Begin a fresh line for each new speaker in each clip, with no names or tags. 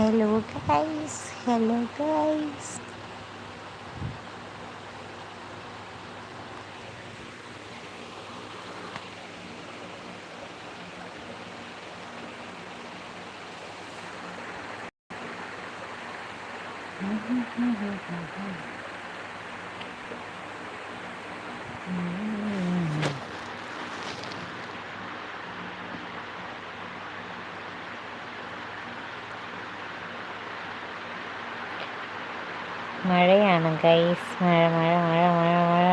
Hello guys hello guys മഴയാണ് guys മഴ മഴ മഴ മഴ മഴ.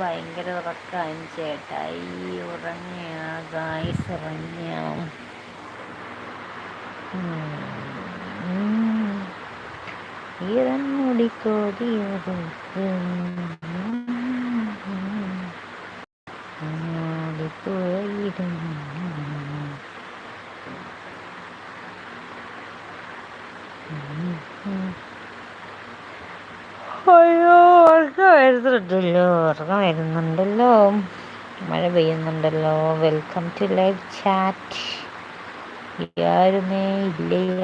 ഭയങ്കര ഉറക്കാൻ ചേട്ടായി ഉറങ്ങിയ ഗായ്സ് ഉറങ്ങിയ. ഇറങ്ങുടി കൊതിയൊതുക്കും അയ്യോ ഉറക്കം വരുന്നുണ്ടല്ലോ ഉറക്കം വരുന്നുണ്ടല്ലോ. മഴ പെയ്യുന്നുണ്ടല്ലോ. വെൽക്കം ടു ലൈവ് ചാറ്റ് ആരുമേ ഇല്ല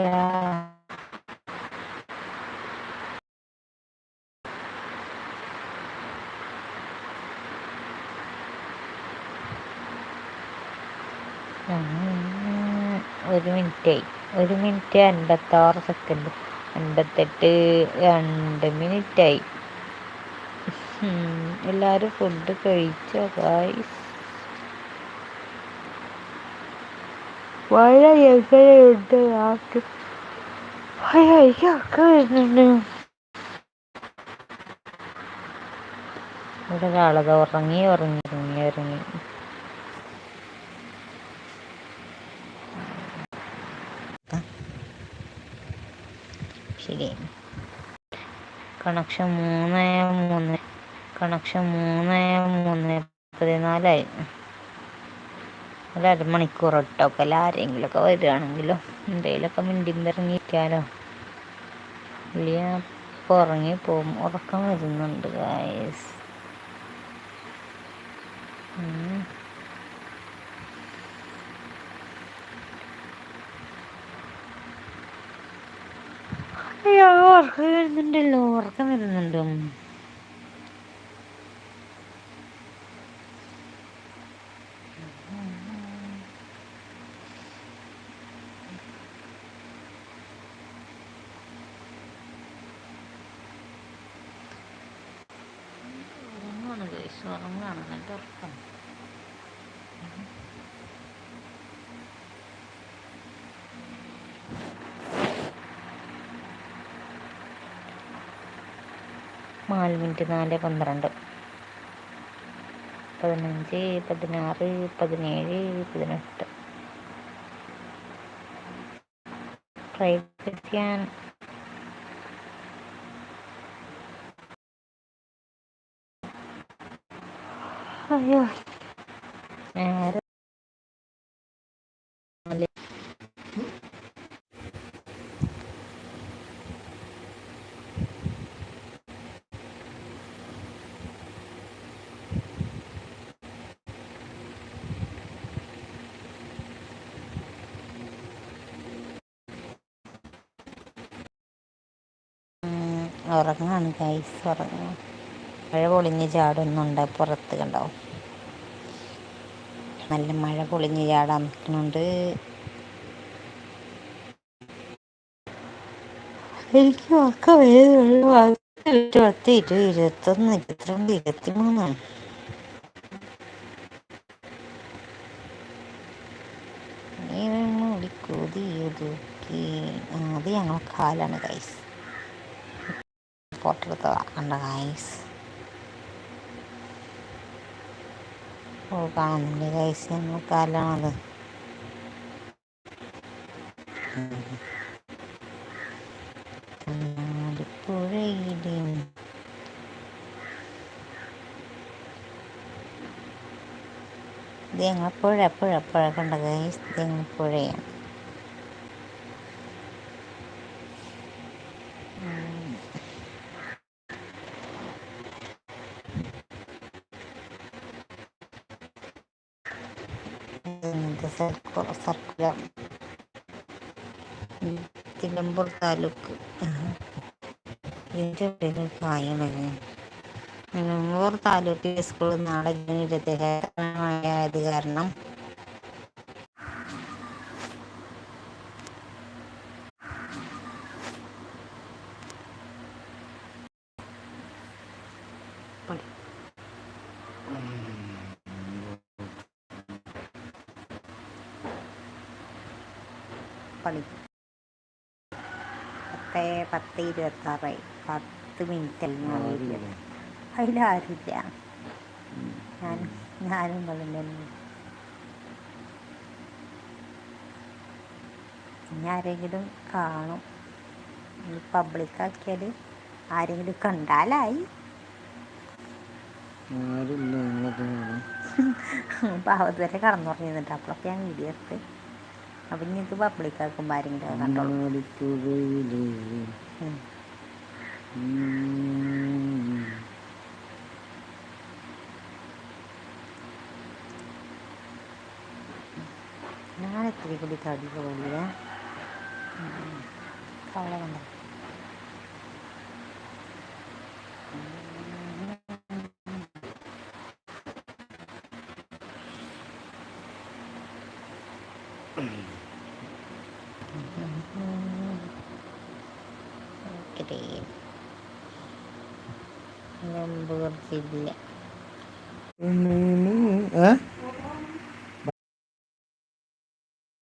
ഒരു മിനിറ്റായി ഒരു മിനിറ്റ് അൻപത്താറ് സെക്കൻഡ്. അൻപത്തെട്ട് രണ്ട് മിനിറ്റായി. എല്ലാവരും ഫുഡ് കഴിച്ചോ ഗായ്സ് മഴ എങ്ങനെയുണ്ട് നാട്ടിൽ അയ്യോ എനിക്ക് ഉറക്കം വരുന്നുണ്ട്? ഇവിടെ ഒരാളത് ഉറങ്ങി ഉറങ്ങി ഉറങ്ങി ഉറങ്ങി. ശരി. കണക്ഷൻ മൂന്ന് മൂന്ന് കണക്ഷൻ മൂന്ന് മൂന്ന് പതിനാലായി. ഒരു അരമണിക്കൂർ ഒട്ടൊക്കെ അല്ല? ആരെങ്കിലുമൊക്കെ വരികയാണെങ്കിലോ? എന്തെങ്കിലുമൊക്കെ മിണ്ടിയും ഇറങ്ങിയിരിക്കാലോ വലിയ ഉറങ്ങി പോകും. ഉറക്കം വരുന്നുണ്ട് ഗായസ് അയ്യോ ഉറക്കം വരുന്നുണ്ടല്ലോ ഉറക്കം വരുന്നുണ്ടോ. ഉറങ്ങാണ് കേസ് ഉറങ്ങാണ് എന്നിട്ട് ഉറക്കം. നാല് മിനിറ്റ് നാല് പന്ത്രണ്ട്. പതിനഞ്ച് പതിനാറ് പതിനേഴ് പതിനെട്ട്. പ്രൈവറ്റ് ചെയ്യാൻ അയ്യോ. നേരെ ഉറങ്ങാണ് ഗൈസ് ഉറങ്ങുക മഴ പൊളിഞ്ഞ് ചാടുന്നുണ്ട് പുറത്ത് കണ്ടോ? നല്ല മഴ പൊളിഞ്ഞ് ചാടാൻ നിൽക്കുന്നുണ്ട്. എനിക്ക് ഒക്കെ വേദനയുള്ളൂ പത്ത് ഇരുപത് ഇരുപത്തൊന്ന് ഇരുപത്തിരണ്ട് ഇരുപത്തിമൂന്ന് കൊതിയൊതുക്കി അത് ഞങ്ങൾ കാലാണ് ഗൈസ് ഫോട്ടോ എടുത്തതാ കണ്ട ഗൈസ് ഓ കാണുന്നില്ലേ ഗൈസ് ഞങ്ങൾ കാലാണത് ഇത് ഞങ്ങൾ പുഴ പുഴ പുഴ കണ്ട ഇത് ഞങ്ങൾ പുഴയാണ്. സർക്കുലർ തിരുവനന്തപുരം താലൂക്ക് ഇതിന്റെ പേര് കായണല്ലേ നിലമ്പൂർ താലൂക്കിലെ സ്കൂൾ നാളെ ജൂൺ ഇരുപത്തിയേഴായത് കാരണം പഠി പത്ത് പത്ത് ഇരുപത്തി ആറായി പത്ത് മിനിറ്റ് അതിലാരുമില്ല ഞാൻ ഞാനും തന്നെ ഇനി ആരെങ്കിലും കാണും. ഈ പബ്ലിക്കാക്കിയാൽ ആരെങ്കിലും കണ്ടാലായി.
പാവത്തരെ ഞങ്ങളൊക്കെ
പാവത്ത് വരെ കടന്നുറങ്ങിന്നിട്ട് അപ്പോഴൊക്കെ ഞാൻ വീഡിയോ എടുത്ത്. അപ്പം ഇനി ഇത് പബ്ലിക്കാക്കുമ്പോൾ ആരെങ്കിലും കണ്ടോളൂ. ഞാൻ ഇത്തിരി കൂടി തടി പോകില്ല കവള കണ്ട? screen nombor
sebelah ini ah